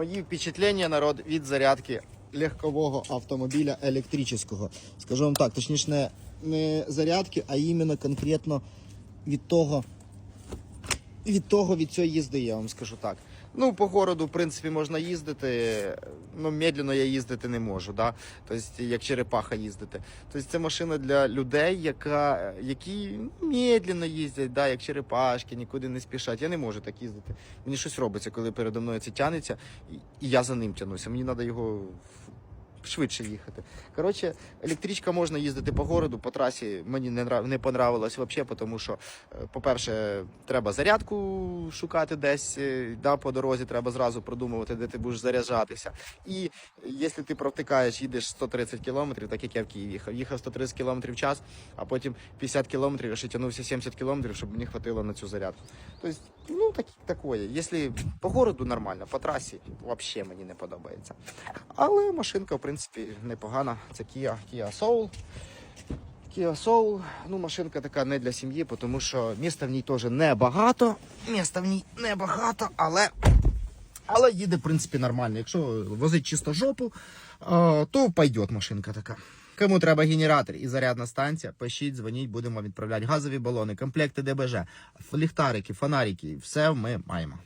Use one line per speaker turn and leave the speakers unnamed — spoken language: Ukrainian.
Мої впечатлення, народ, від зарядки легкового автомобіля електричного. Скажу вам так, точніше, не, не зарядки, а іменно конкретно від того, від того, від цієї їзди, я вам скажу так. Ну, по городу, в принципі, можна їздити. Ну, медленно я їздити не можу, да? тобто, як черепаха їздити. Тобто це машина для людей, яка, які медленно їздять, да? як черепашки, нікуди не спішать. Я не можу так їздити. Мені щось робиться, коли передо мною це тянеться, і, я за ним тянуся. Мені треба його швидше їхати. Коротше, електричка можна їздити по городу, по трасі. Мені не, нрав- не понравилось взагалі, тому що, е, по-перше, треба зарядку шукати десь е, да, по дорозі, треба зразу продумувати, де ти будеш заряджатися. І якщо ти провтикаєш, їдеш 130 кілометрів, так як я в Києві їхав, їхав 130 кілометрів в час, а потім 50 кілометрів, я ще тягнувся 70 кілометрів, щоб мені хватило на цю зарядку. Тобто, ну, так, такое. Якщо по городу нормально, по трасі взагалі мені не подобається. Але машинка, в принципі, непогана. Це Kia, Kia Soul. Kia Soul, ну машинка така не для сім'ї, тому що міста в ній теж небагато. Міста в ній небагато, але, але їде, в принципі, нормально. Якщо возить чисто жопу, то пойде машинка така. Кому треба генератор і зарядна станція, пишіть, дзвоніть, будемо відправляти газові балони, комплекти ДБЖ, ліхтарики, фонарики, все ми маємо.